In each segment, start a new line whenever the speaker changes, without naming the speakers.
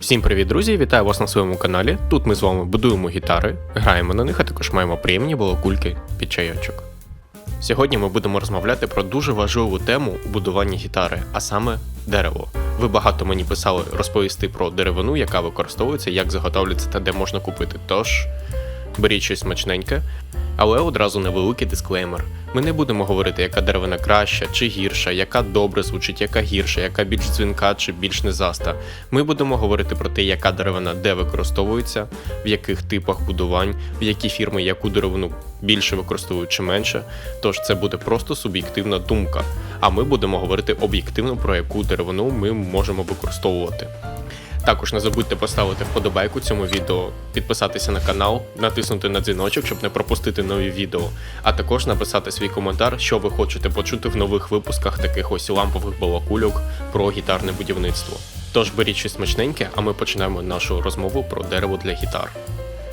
Всім привіт, друзі! Вітаю вас на своєму каналі. Тут ми з вами будуємо гітари, граємо на них, а також маємо приємні балакульки під чайочок. Сьогодні ми будемо розмовляти про дуже важливу тему у будуванні гітари, а саме дерево. Ви багато мені писали розповісти про деревину, яка використовується, як заготовлюється та де можна купити. Тож беріть щось смачненьке, але одразу невеликий дисклеймер. Ми не будемо говорити, яка деревина краща чи гірша, яка добре звучить, яка гірша, яка більш дзвінка чи більш незаста. Ми будемо говорити про те, яка деревина де використовується, в яких типах будувань, в які фірми яку деревину більше використовують чи менше. Тож це буде просто суб'єктивна думка. А ми будемо говорити об'єктивно про яку деревину ми можемо використовувати. Також не забудьте поставити вподобайку цьому відео, підписатися на канал, натиснути на дзвіночок, щоб не пропустити нові відео, а також написати свій коментар, що ви хочете почути в нових випусках таких ось лампових балакульок про гітарне будівництво. Тож беріть щось смачненьке, а ми починаємо нашу розмову про дерево для гітар.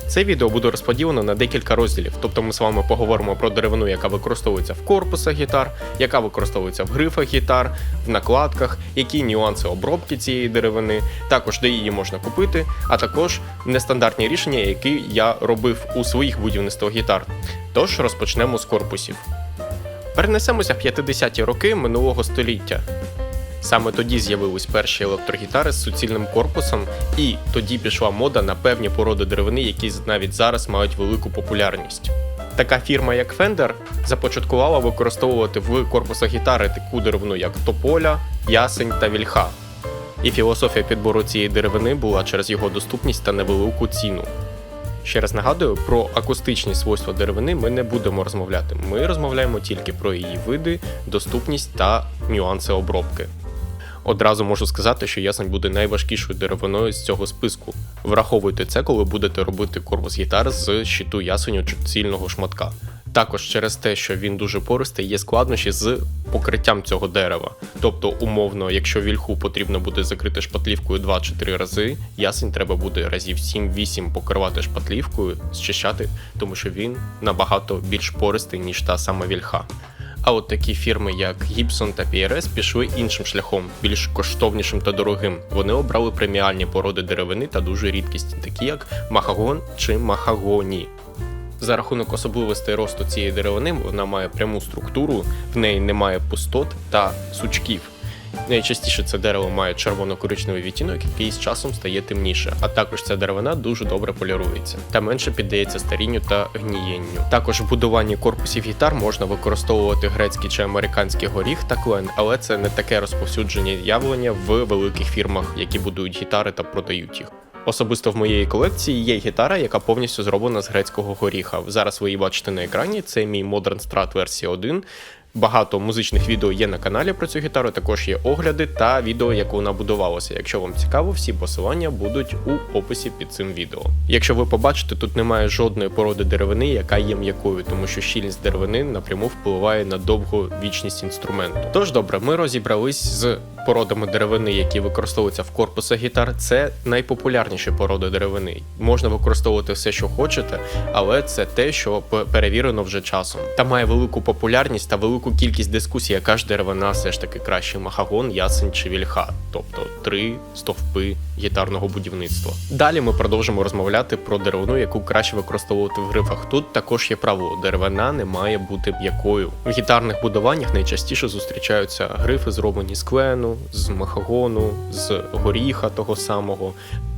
Це відео буде розподілено на декілька розділів, тобто ми з вами поговоримо про деревину, яка використовується в корпусах гітар, яка використовується в грифах гітар, в накладках, які нюанси обробки цієї деревини, також де її можна купити, а також нестандартні рішення, які я робив у своїх будівництвах гітар. Тож розпочнемо з корпусів. Перенесемося в 50-ті роки минулого століття. Саме тоді з'явились перші електрогітари з суцільним корпусом, і тоді пішла мода на певні породи деревини, які навіть зараз мають велику популярність. Така фірма, як Fender, започаткувала використовувати в корпусах гітари таку деревину, як тополя, ясень та вільха. І філософія підбору цієї деревини була через його доступність та невелику ціну. Ще раз нагадую, про акустичні свойства деревини ми не будемо розмовляти. Ми розмовляємо тільки про її види, доступність та нюанси обробки. Одразу можу сказати, що ясень буде найважкішою деревиною з цього списку. Враховуйте це, коли будете робити корпус гітар з щиту ясеню чи цільного шматка. Також через те, що він дуже пористий, є складнощі з покриттям цього дерева. Тобто, умовно, якщо вільху потрібно буде закрити шпатлівкою 2 чи 3 рази, ясень треба буде разів 7-8 покривати шпатлівкою, зчищати, тому що він набагато більш пористий, ніж та сама вільха. А от такі фірми, як Gibson та PRS, пішли іншим шляхом, більш коштовнішим та дорогим. Вони обрали преміальні породи деревини та дуже рідкісні, такі як махагон чи махагоні. За рахунок особливостей росту цієї деревини вона має пряму структуру, в неї немає пустот та сучків. Найчастіше це дерево має червоно-коричневий відтінок, який з часом стає темніше, а також ця деревина дуже добре полірується та менше піддається старінню та гнієнню. Також в будуванні корпусів гітар можна використовувати грецький чи американський горіх та клен, але це не таке розповсюдження явлення в великих фірмах, які будують гітари та продають їх. Особисто в моєї колекції є гітара, яка повністю зроблена з грецького горіха. Зараз ви її бачите на екрані. Це мій Modern Strat версія 1. Багато музичних відео є на каналі про цю гітару, також є огляди та відео, як вона будувалася. Якщо вам цікаво, всі посилання будуть у описі під цим відео. Якщо ви побачите, тут немає жодної породи деревини, яка є м'якою, тому що щільність деревини напряму впливає на довгу вічність інструменту. Тож добре, ми розібрались з породами деревини, які використовуються в корпусах гітар. Це найпопулярніші породи деревини. Можна використовувати все, що хочете, але це те, що перевірено вже часом. Та має велику популярність та велику кількість дискусій, яка ж деревина все ж таки краще махагон, ясень чи вільха, тобто три стовпи гітарного будівництва. Далі ми продовжимо розмовляти про деревину, яку краще використовувати в грифах. Тут також є правило: деревина не має бути м'якою. В гітарних будуваннях найчастіше зустрічаються грифи, зроблені з клену, з махагону, з горіха того самого.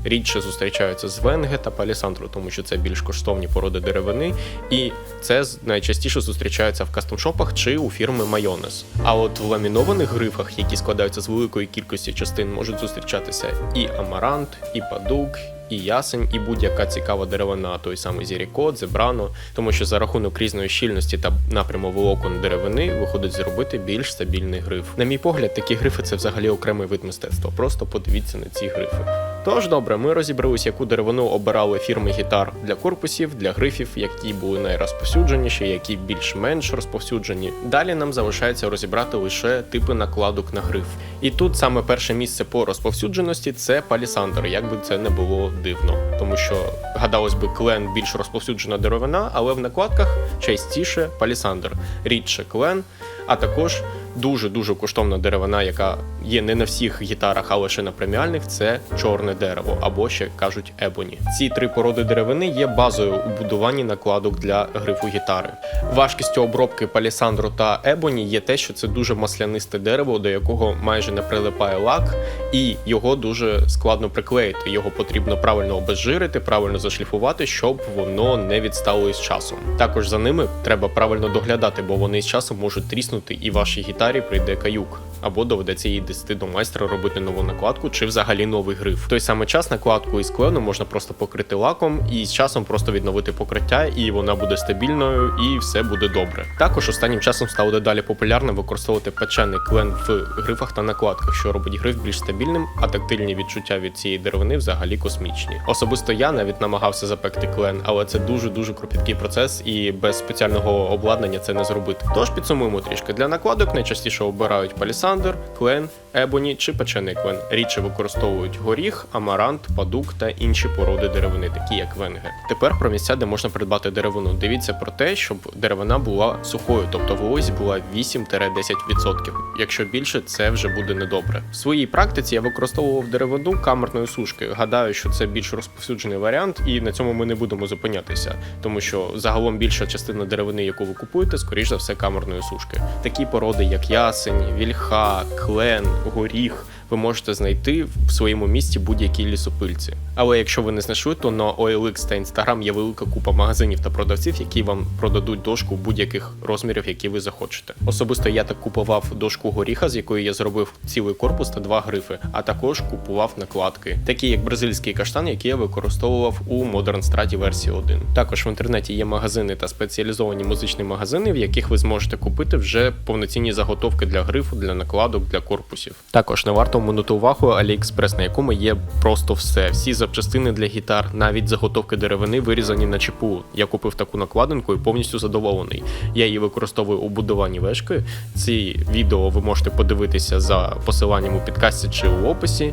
Рідше зустрічаються з венге та палісандру, тому що це більш коштовні породи деревини, і це найчастіше зустрічається в кастомшопах чи у фірми Майонез. А от в ламінованих грифах, які складаються з великої кількості частин, можуть зустрічатися і амарант, і падук, і ясень, і будь-яка цікава деревина, той самий зірікот, зебрано, тому що за рахунок різної щільності та напряму волокон деревини виходить зробити більш стабільний гриф. На мій погляд, такі грифи це взагалі окремий вид мистецтва. Просто подивіться на ці грифи. Тож добре, ми розібрались, яку деревину обирали фірми гітар для корпусів, для грифів, які були найрозповсюдженіші, які більш-менш розповсюджені. Далі нам залишається розібрати лише типи накладок на гриф. І тут саме перше місце по розповсюдженості це палісандр, як би це не було дивно, тому що гадалось би клен більш розповсюджена деревина, але в накладках частіше палісандр, рідше клен, а також дуже дуже коштовна деревина, яка є не на всіх гітарах, а лише на преміальних, це чорне дерево або ще кажуть ебоні. Ці три породи деревини є базою у будуванні накладок для грифу гітари. Важкістю обробки палісандру та ебоні є те, що це дуже маслянисте дерево, до якого майже не прилипає лак, і його дуже складно приклеїти. Його потрібно правильно обезжирити, правильно зашліфувати, щоб воно не відстало із часом. Також за ними треба правильно доглядати, бо вони з часом можуть тріснути, і вашій гітарі прийде каюк. Або доведеться її дести до майстра робити нову накладку чи взагалі новий гриф. В той самий час накладку із клену можна просто покрити лаком і з часом просто відновити покриття, і вона буде стабільною, і все буде добре. Також останнім часом стало дедалі популярним використовувати печений клен в грифах та накладках, що робить гриф більш стабільним, а тактильні відчуття від цієї деревини взагалі космічні. Особисто я навіть намагався запекти клен, але це дуже дуже кропіткий процес, і без спеціального обладнання це не зробити. Тож підсумуємо трішки для накладок найчастіше обирають палісандр, клен, ебоні чи печений клен. Рідше використовують горіх, амарант, падук та інші породи деревини, такі як венге. Тепер про місця, де можна придбати деревину. Дивіться про те, щоб деревина була сухою, тобто вологість була 8-10%. Якщо більше, це вже буде недобре. В своїй практиці я використовував деревину камерної сушки. Гадаю, що це більш розповсюджений варіант, і на цьому ми не будемо зупинятися, тому що загалом більша частина деревини, яку ви купуєте, скоріш за все камерної сушки. Такі породи, як ясень, вільха, клен, горіх. Ви можете знайти в своєму місті будь-якій лісопильці. Але якщо ви не знайшли, то на OLX та Instagram є велика купа магазинів та продавців, які вам продадуть дошку будь-яких розмірів, які ви захочете. Особисто я так купував дошку горіха, з якої я зробив цілий корпус та два грифи, а також купував накладки, такі як бразильський каштан, який я використовував у Modern Strat версії 1. Також в інтернеті є магазини та спеціалізовані музичні магазини, в яких ви зможете купити вже повноцінні заготовки для грифу, для накладок, для корпусів. Також не варто оминути увагу AliExpress, на якому є просто все. Всі запчастини для гітар, навіть заготовки деревини вирізані на чіпу. Я купив таку накладинку і повністю задоволений. Я її використовую у будуванні вешки. Ці відео ви можете подивитися за посиланням у підкасті чи у описі.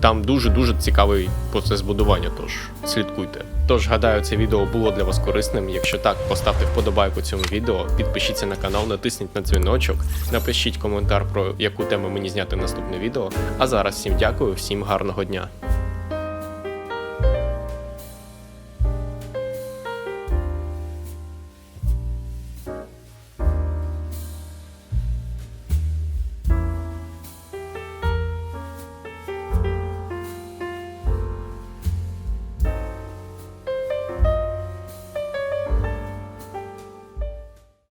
Там дуже дуже цікавий процес будування, тож слідкуйте. Тож гадаю, це відео було для вас корисним. Якщо так, поставте вподобайку цьому відео, підпишіться на канал, натисніть на дзвіночок, напишіть коментар про яку тему мені зняти наступне відео. А зараз всім дякую, всім гарного дня.